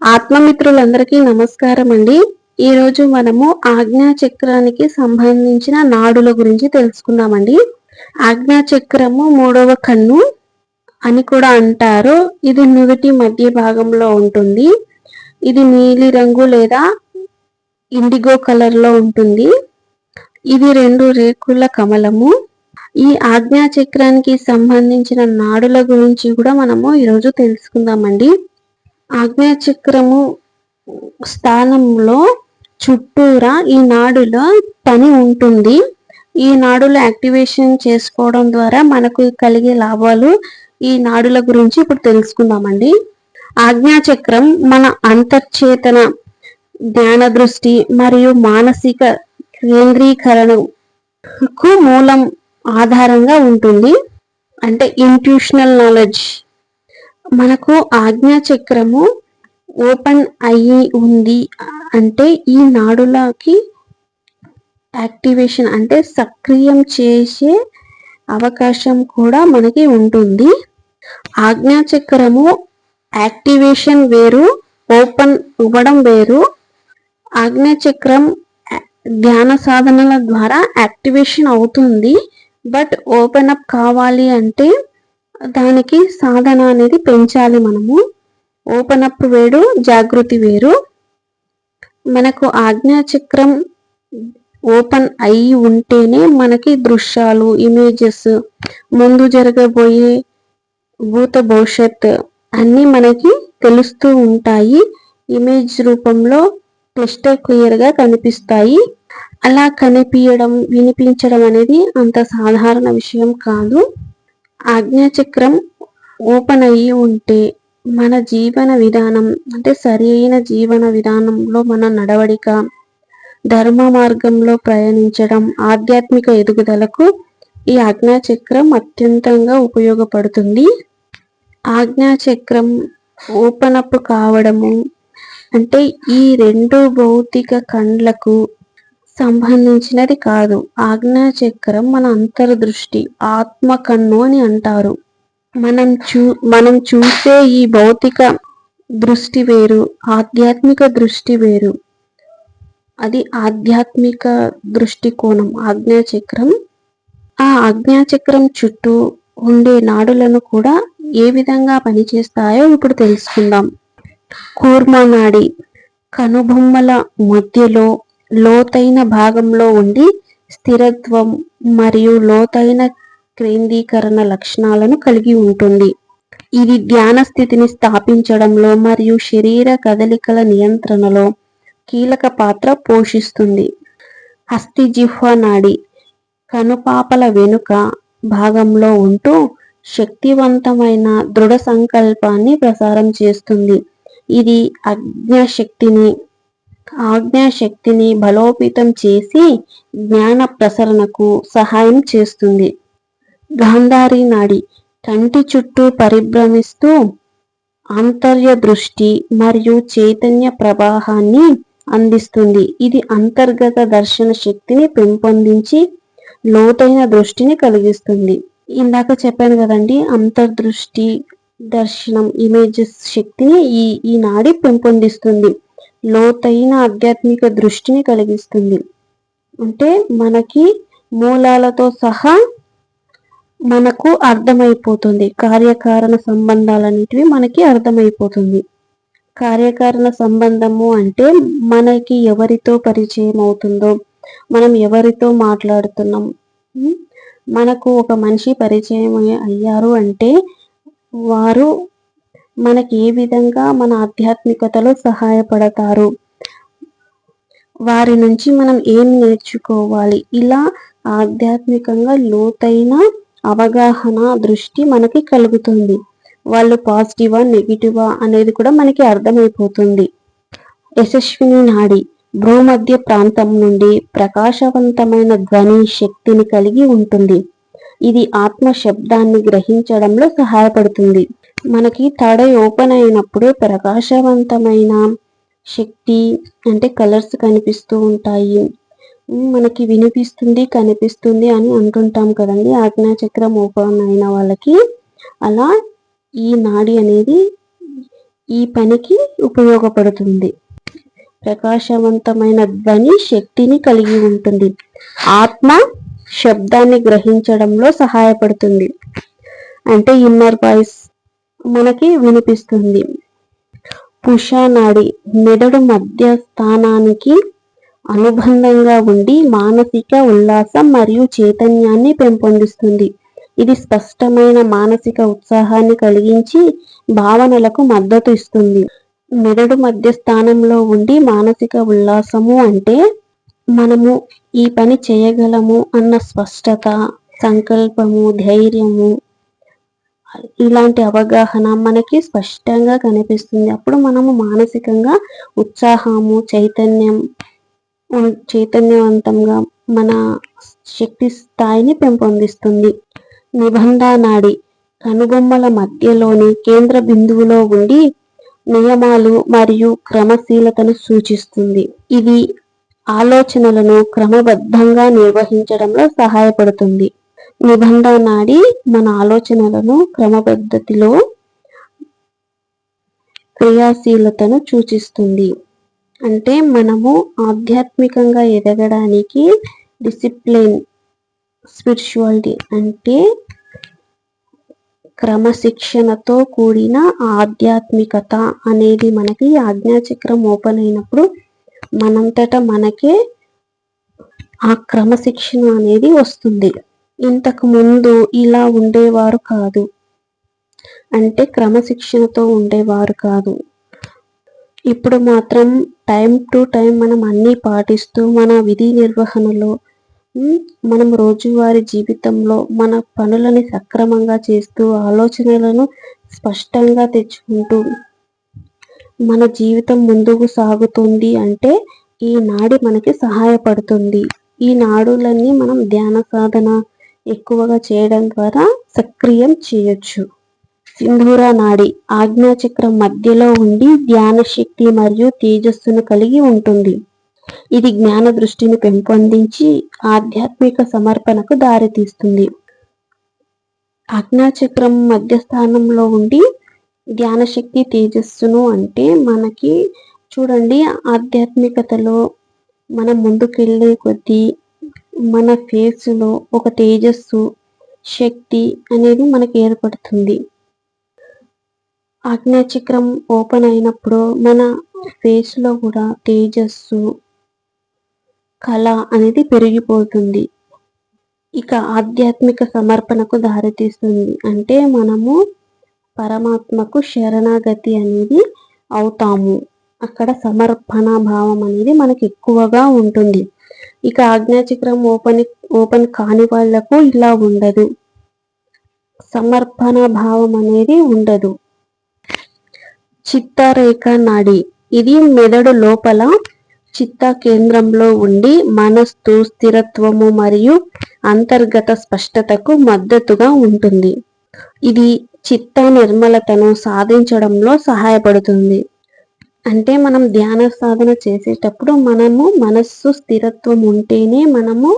ఆత్మమిత్రులందరికీ నమస్కారం అండి ఈరోజు మనము ఆజ్ఞా చక్రానికి సంబంధించిన నాడుల గురించి తెలుసుకుందామండి. ఆజ్ఞా చక్రము మూడవ కన్ను అని కూడా అంటారు. ఇది నుదుటి మధ్య భాగంలో ఉంటుంది. ఇది నీలి రంగు లేదా ఇండిగో కలర్లో ఉంటుంది. ఇది రెండు రేకుల కమలము. ఈ ఆజ్ఞా చక్రానికి సంబంధించిన నాడుల గురించి కూడా మనము ఈరోజు తెలుసుకుందామండి. ఆగ్నేయ స్థానంలో చుట్టూరా ఈ నాడులో పని ఉంటుంది. ఈ నాడుల యాక్టివేషన్ చేసుకోవడం ద్వారా మనకు కలిగే లాభాలు ఈ నాడుల గురించి ఇప్పుడు తెలుసుకుందామండి. ఆజ్ఞాచక్రం మన అంతర్చేతన జ్ఞాన దృష్టి మరియు మానసిక కేంద్రీకరణకు మూలం ఆధారంగా ఉంటుంది. అంటే ఇంట్యూషనల్ నాలెడ్జ్ మనకు ఆజ్ఞాచక్రము ఓపెన్ అయ్యి ఉంది అంటే ఈ నాడులకి యాక్టివేషన్ అంటే సక్రియం చేసే అవకాశం కూడా మనకి ఉంటుంది. ఆజ్ఞాచక్రము యాక్టివేషన్ వేరు ఓపెన్ ఇవ్వడం వేరు. ఆజ్ఞాచక్రం ధ్యాన సాధనల ద్వారా యాక్టివేషన్ అవుతుంది. బట్ ఓపెన్ అప్ కావాలి అంటే దానికి సాధన అనేది పెంచాలి మనము. ఓపెన్ అప్ వేడు జాగృతి వేరు. మనకు ఆజ్ఞాచక్రం ఓపెన్ అయి ఉంటేనే మనకి దృశ్యాలు ఇమేజెస్ ముందు జరగబోయే భూత భవిష్యత్ అన్నీ మనకి తెలుస్తూ ఉంటాయి. ఇమేజ్ రూపంలో క్లిస్టర్ క్లియర్గా కనిపిస్తాయి. అలా కనిపించడం వినిపించడం అనేది అంత సాధారణ విషయం కాదు. ఆజ్ఞాచక్రం ఓపెన్ అయ్యి ఉంటే మన జీవన విధానం అంటే సరి అయిన జీవన విధానంలో మన నడవడిక ధర్మ మార్గంలో ప్రయాణించడం ఆధ్యాత్మిక ఎదుగుదలకు ఈ ఆజ్ఞాచక్రం అత్యంతంగా ఉపయోగపడుతుంది. ఆజ్ఞాచక్రం ఓపెన్ అప్ కావడము అంటే ఈ రెండు భౌతిక కండ్లకు సంబంధించినది కాదు. ఆజ్ఞా చక్రం మన అంతర్దృష్టి ఆత్మ కన్ను అని అంటారు. మనం చూ మనం చూసే ఈ భౌతిక దృష్టి వేరు ఆధ్యాత్మిక దృష్టి వేరు. అది ఆధ్యాత్మిక దృష్టికోణం ఆజ్ఞాచక్రం ఆ ఆజ్ఞాచక్రం చుట్టూ ఉండే నాడులను కూడా ఏ విధంగా పనిచేస్తాయో ఇప్పుడు తెలుసుకుందాం. కూర్మనాడి కనుబొమ్మల మధ్యలో లోతైన భాగంలో ఉండి స్థిరత్వం మరియు లోతైన కేంద్రీకరణ లక్షణాలను కలిగి ఉంటుంది. ఇది ధ్యాన స్థితిని స్థాపించడంలో మరియు శరీర కదలికల నియంత్రణలో కీలక పాత్ర పోషిస్తుంది. జిహ్వ నాడి కనుపాపల వెనుక భాగంలో ఉంటూ శక్తివంతమైన దృఢ సంకల్పాన్ని ప్రసారం చేస్తుంది. ఇది అజ్ఞశక్తిని ఆజ్ఞాశక్తిని బలోపేతం చేసి జ్ఞాన ప్రసరణకు సహాయం చేస్తుంది. గాంధారి నాడి కంటి చుట్టూ పరిభ్రమిస్తూ ఆంతర్య దృష్టి మరియు చైతన్య ప్రవాహాన్ని అందిస్తుంది. ఇది అంతర్గత దర్శన శక్తిని పెంపొందించి లోతైన దృష్టిని కలిగిస్తుంది. ఇందాక చెప్పాను కదండి అంతర్దృష్టి దర్శనం ఇమేజెస్ శక్తిని ఈ ఈ నాడి పెంపొందిస్తుంది. లోతైన ఆధ్యాత్మిక దృష్టిని కలిగిస్తుంది. అంటే మనకి మూలాలతో సహా మనకు అర్థమైపోతుంది. కార్యకారణ సంబంధాలన్నిటివి మనకి అర్థమైపోతుంది. కార్యకారణ సంబంధము అంటే మనకి ఎవరితో పరిచయం అవుతుందో మనం ఎవరితో మాట్లాడుతున్నాం? మనకు ఒక మనిషి పరిచయం అయ్యారు అంటే వారు మనకి ఏ విధంగా మన ఆధ్యాత్మికతలో సహాయపడతారు? వారి నుంచి మనం ఏం నేర్చుకోవాలి? ఇలా ఆధ్యాత్మికంగా లోతైన అవగాహన దృష్టి మనకి కలుగుతుంది. వాళ్ళు పాజిటివా నెగిటివా అనేది కూడా మనకి అర్థమైపోతుంది. యశస్విని నాడి భూమధ్య ప్రాంతం నుండి ప్రకాశవంతమైన ధ్వని శక్తిని కలిగి ఉంటుంది. ఇది ఆత్మ శబ్దాన్ని గ్రహించడంలో సహాయపడుతుంది. మనకి తడ ఓపెన్ అయినప్పుడు ప్రకాశవంతమైన శక్తి అంటే కలర్స్ కనిపిస్తూ ఉంటాయి. మనకి వినిపిస్తుంది కనిపిస్తుంది అని అంటుంటాం కదండి. ఆజ్ఞాచక్రం ఓపెన్ అయిన వాళ్ళకి అలా ఈ నాడి అనేది ఈ పనికి ఉపయోగపడుతుంది. ప్రకాశవంతమైన ధ్వని శక్తిని కలిగి ఉంటుంది. ఆత్మ శబ్దాన్ని గ్రహించడంలో సహాయపడుతుంది. అంటే ఇన్నర్ వాయిస్ మనకి వినిపిస్తుంది. కుషానాడి మెదడు మధ్య స్థానానికి అనుబంధంగా ఉండి మానసిక ఉల్లాసం మరియు చైతన్యాన్ని పెంపొందిస్తుంది. ఇది స్పష్టమైన మానసిక ఉత్సాహాన్ని కలిగించి భావనలకు మద్దతు ఇస్తుంది. మెదడు మధ్య స్థానంలో ఉండి మానసిక ఉల్లాసము అంటే మనము ఈ పని చేయగలము అన్న స్పష్టత సంకల్పము ధైర్యము ఇలాంటి అవగాహన మనకి స్పష్టంగా కనిపిస్తుంది. అప్పుడు మనము మానసికంగా ఉత్సాహము చైతన్యం చైతన్యవంతంగా మన శక్తి స్థాయిని పెంపొందిస్తుంది. నిబంధ నాడి కనుబొమ్మల మధ్యలోని కేంద్ర బిందువులో ఉండి నియమాలు మరియు క్రమశీలతను సూచిస్తుంది. ఇది ఆలోచనలను క్రమబద్ధంగా నిర్వహించడంలో సహాయపడుతుంది. నిబంధ నాడి మన ఆలోచనలను క్రమపద్ధతిలో క్రియాశీలతను సూచిస్తుంది. అంటే మనము ఆధ్యాత్మికంగా ఎదగడానికి డిసిప్లిన్ స్పిరిచువాలిటీ అంటే క్రమశిక్షణతో కూడిన ఆధ్యాత్మికత అనేది మనకి ఆజ్ఞాచక్రం ఓపెన్ అయినప్పుడు మనంతట మనకే ఆ క్రమశిక్షణ అనేది వస్తుంది. ఇంతకు ముందు ఇలా ఉండేవారు కాదు. అంటే క్రమశిక్షణతో ఉండేవారు కాదు. ఇప్పుడు మాత్రం టైం టు టైం మనం అన్నీ పాటిస్తూ మన విధి నిర్వహణలో మనం రోజువారీ జీవితంలో మన పనులని సక్రమంగా చేస్తూ ఆలోచనలను స్పష్టంగా తెచ్చుకుంటూ మన జీవితం ముందుకు సాగుతుంది అంటే ఈ నాడి మనకి సహాయపడుతుంది. ఈ నాడులన్నీ మనం ధ్యాన సాధన ఎక్కువగా చేయడం ద్వారా సక్రియం చేయొచ్చు. సింధూర నాడి ఆజ్ఞాచక్రం మధ్యలో ఉండి ధ్యాన శక్తి మరియు తేజస్సును కలిగి ఉంటుంది. ఇది జ్ఞాన దృష్టిని పెంపొందించి ఆధ్యాత్మిక సమర్పణకు దారితీస్తుంది. ఆజ్ఞాచక్రం మధ్యస్థానంలో ఉండి ధ్యానశక్తి తేజస్సును అంటే మనకి చూడండి ఆధ్యాత్మికతలో మనం ముందుకెళ్ళే కొద్దీ మన ఫేస్లో ఒక తేజస్సు శక్తి అనేది మనకు ఏర్పడుతుంది. ఆజ్ఞాచక్రం ఓపెన్ అయినప్పుడు మన ఫేస్లో కూడా తేజస్సు కళ అనేది పెరిగిపోతుంది. ఇక ఆధ్యాత్మిక సమర్పణకు దారితీస్తుంది. అంటే మనము పరమాత్మకు శరణాగతి అనేది అవుతాము. అక్కడ సమర్పణ భావం అనేది మనకి ఎక్కువగా ఉంటుంది. ఇక ఆజ్ఞాచక్రం ఓపెన్ ఓపెన్ కాని వాళ్ళకు ఇలా ఉండదు. సమర్పణ భావం అనేది ఉండదు. చిత్తరేఖ నాడి. ఇది మెదడు లోపల చిత్త కేంద్రంలో ఉండి మనస్సు స్థిరత్వము మరియు అంతర్గత స్పష్టతకు మద్దతుగా ఉంటుంది. ఇది చిత్త నిర్మలతను సాధించడంలో సహాయపడుతుంది. అంటే మనం ధ్యాన సాధన చేసేటప్పుడు మనము మనస్సు స్థిరత్వం ఉంటేనే మనము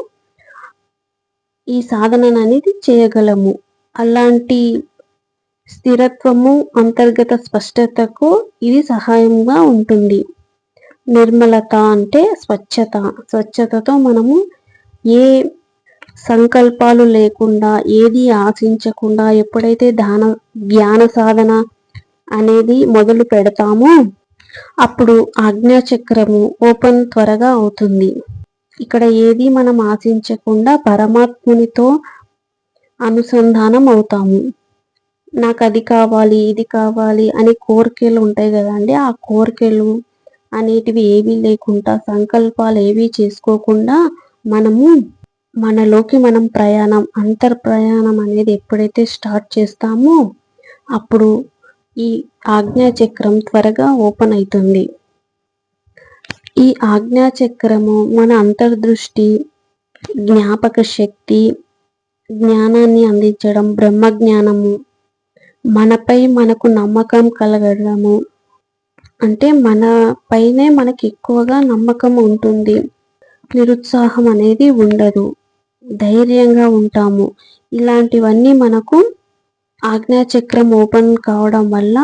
ఈ సాధన అనేది చేయగలము. అలాంటి స్థిరత్వము అంతర్గత స్పష్టతకు ఇది సహాయంగా ఉంటుంది. నిర్మలత అంటే స్వచ్ఛత. స్వచ్ఛతతో మనము ఏ సంకల్పాలు లేకుండా ఏది ఆశించకుండా ఎప్పుడైతే ధ్యాన ధ్యాన సాధన అనేది మొదలు పెడతామో అప్పుడు ఆజ్ఞాచక్రము ఓపెన్ త్వరగా అవుతుంది. ఇక్కడ ఏది మనం ఆశించకుండా పరమాత్మునితో అనుసంధానం అవుతాము. నాకు అది కావాలి ఇది కావాలి అని కోరికలు ఉంటాయి కదండి. ఆ కోరికలు అనేటివి ఏవీ లేకుండా సంకల్పాలు ఏవీ చేసుకోకుండా మనము మనలోకి మనం ప్రయాణం అంతర్ ప్రయాణం అనేది ఎప్పుడైతే స్టార్ట్ చేస్తామో అప్పుడు ఈ ఆజ్ఞాచక్రం త్వరగా ఓపెన్ అవుతుంది ఈ ఆజ్ఞాచక్రము మన అంతర్దృష్టి జ్ఞాపక శక్తి జ్ఞానాన్ని అందించడం బ్రహ్మ జ్ఞానము మనపై మనకు నమ్మకం కలగడము అంటే మన పైనే మనకి ఎక్కువగా నమ్మకం ఉంటుంది. నిరుత్సాహం అనేది ఉండదు. ధైర్యంగా ఉంటాము. ఇలాంటివన్నీ మనకు ఆజ్ఞాచక్రం ఓపెన్ కావడం వల్ల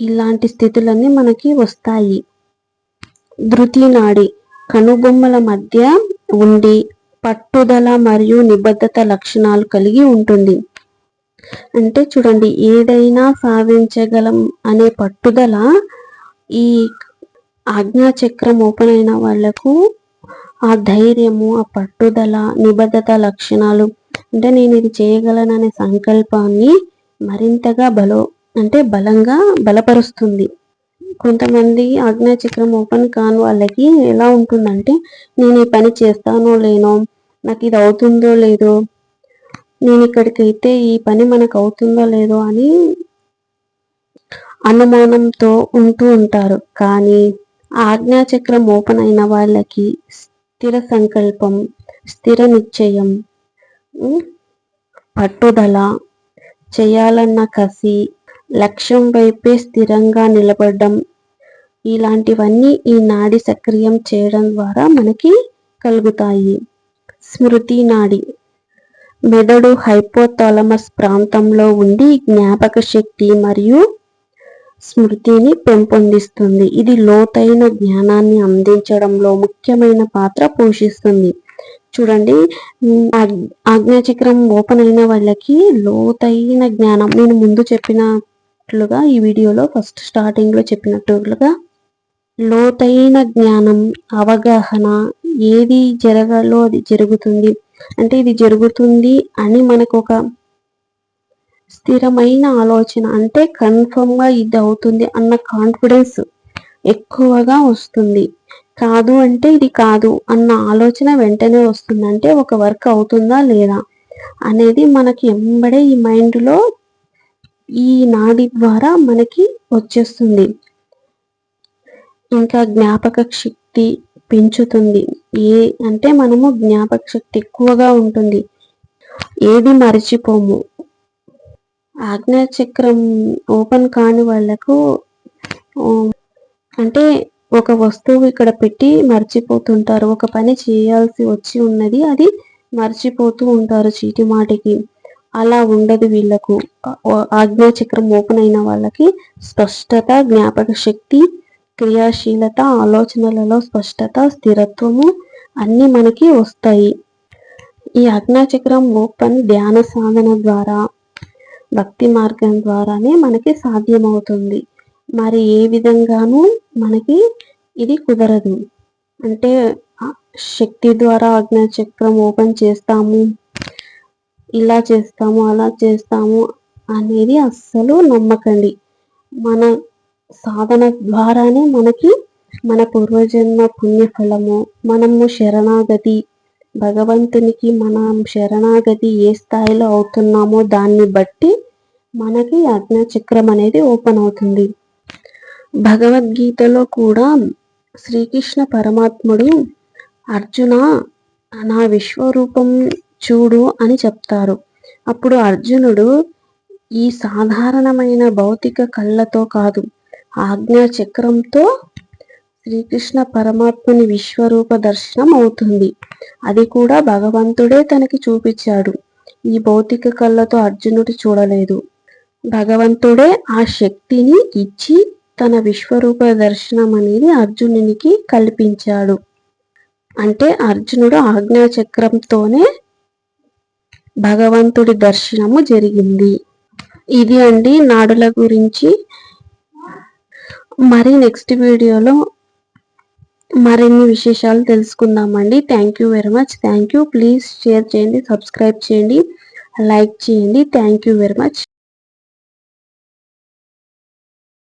ఇలాంటి స్థితులన్నీ మనకి వస్తాయి. ధృతి నాడి కనుబొమ్మల మధ్య ఉండి పట్టుదల మరియు నిబద్ధత లక్షణాలు కలిగి ఉంటుంది. అంటే చూడండి ఏదైనా సాధించగలం అనే పట్టుదల ఈ ఆజ్ఞాచక్రం ఓపెన్ అయిన వాళ్ళకు ఆ ధైర్యము ఆ పట్టుదల నిబద్ధత లక్షణాలు. అంటే నేను ఇది చేయగలననే సంకల్పాన్ని మరింతగా బలో అంటే బలంగా బలపరుస్తుంది. కొంతమంది ఆజ్ఞా చక్రం ఓపెన్ కాని వాళ్ళకి ఎలా ఉంటుందంటే నేను ఈ పని చేస్తానో లేనో నాకు ఇది అవుతుందో లేదో నేను ఇక్కడికైతే ఈ పని మనకు అవుతుందో లేదో అని అనుమానంతో ఉంటూ ఉంటారు. కానీ ఆజ్ఞాచక్రం ఓపెన్ అయిన వాళ్ళకి స్థిర సంకల్పం స్థిర నిశ్చయం పట్టుదల చేయాలన్న కసి లక్ష్యం వైపే స్థిరంగా నిలబడడం. ఇలాంటివన్నీ ఈ నాడి సక్రియం చేయడం ద్వారా మనకి కలుగుతాయి. స్మృతి నాడి. మెదడు హైపోథాలమస్ ప్రాంతంలో ఉండి జ్ఞాపక శక్తి మరియు స్మృతిని పెంపొందిస్తుంది. ఇది లోతైన జ్ఞానాన్ని అందించడంలో ముఖ్యమైన పాత్ర పోషిస్తుంది. చూడండి ఆజ్ఞాచక్రం ఓపెన్ అయిన వాళ్ళకి లోతైన జ్ఞానం. నేను ముందు చెప్పినట్లుగా ఈ వీడియోలో ఫస్ట్ స్టార్టింగ్లో చెప్పినట్లుగా లోతైన జ్ఞానం అవగాహన ఏది జరగాలో అది జరుగుతుంది. అంటే ఇది జరుగుతుంది అని మనకు ఒక స్థిరమైన ఆలోచన అంటే కన్ఫర్మ్గా ఇది అవుతుంది అన్న కాన్ఫిడెన్స్ ఎక్కువగా వస్తుంది. కాదు అంటే ఇది కాదు అన్న ఆలోచన వెంటనే వస్తుంది. అంటే ఒక వర్క్ అవుతుందా లేదా అనేది మనకి ఎంబడే ఈ మైండ్లో ఈ నాడి ద్వారా మనకి వచ్చేస్తుంది. ఇంకా జ్ఞాపక శక్తి పెంచుతుంది. ఏ అంటే మనము జ్ఞాపక శక్తి ఎక్కువగా ఉంటుంది. ఏది మర్చిపోము. చక్రం ఓపెన్ కాని వాళ్ళకు అంటే ఒక వస్తువు ఇక్కడ పెట్టి మర్చిపోతుంటారు. ఒక పని చేయాల్సి వచ్చి ఉన్నది అది మర్చిపోతూ ఉంటారు చీటి మాటికి. అలా ఉండదు వీళ్ళకు. ఆజ్ఞా చక్రం ఓపెన్ అయిన వాళ్ళకి స్పష్టత జ్ఞాపక శక్తి క్రియాశీలత ఆలోచనలలో స్పష్టత స్థిరత్వము అన్నీ మనకి వస్తాయి. ఈ అగ్నాచక్రం ఓపెన్ ధ్యాన సాధన ద్వారా భక్తి మార్గం ద్వారానే మనకి సాధ్యమవుతుంది. మరి ఏ విధంగానూ మనకి ఇది కుదరదు. అంటే శక్తి ద్వారా అగ్నిచక్రం ఓపెన్ చేస్తాము ఇలా చేస్తాము అలా చేస్తాము అనేది అస్సలు నమ్మకండి. మన సాధన ద్వారానే మనకి మన పూర్వజన్మ పుణ్యఫలము మనము శరణాగతి భగవంతునికి మనం శరణాగతి ఏ స్థాయిలో అవుతున్నామో దాన్ని బట్టి మనకి చక్రం అనేది ఓపెన్ అవుతుంది. భగవద్గీతలో కూడా శ్రీకృష్ణ పరమాత్ముడు అర్జున నా విశ్వరూపం చూడు అని చెప్తారు. అప్పుడు అర్జునుడు ఈ సాధారణమైన భౌతిక కళ్ళతో కాదు ఆజ్ఞా చక్రంతో శ్రీకృష్ణ పరమాత్మని విశ్వరూప దర్శనం అవుతుంది. అది కూడా భగవంతుడే తనకి చూపించాడు. ఈ భౌతిక కళ్ళతో అర్జునుడు చూడలేదు. భగవంతుడే ఆ శక్తిని ఇచ్చి తన విశ్వరూప దర్శనం అనేది అర్జునునికి కల్పించాడు. అంటే అర్జునుడు ఆజ్ఞాచక్రంతోనే భగవంతుడి దర్శనము జరిగింది. ఇది అండి నాడుల గురించి. మరి నెక్స్ట్ వీడియోలో మరిన్ని విశేషాలు తెలుసుకుందామండి. Thank you very much thank you please share చేయండి సబ్స్క్రైబ్ చేయండి లైక్ చేయండి. Thank you very much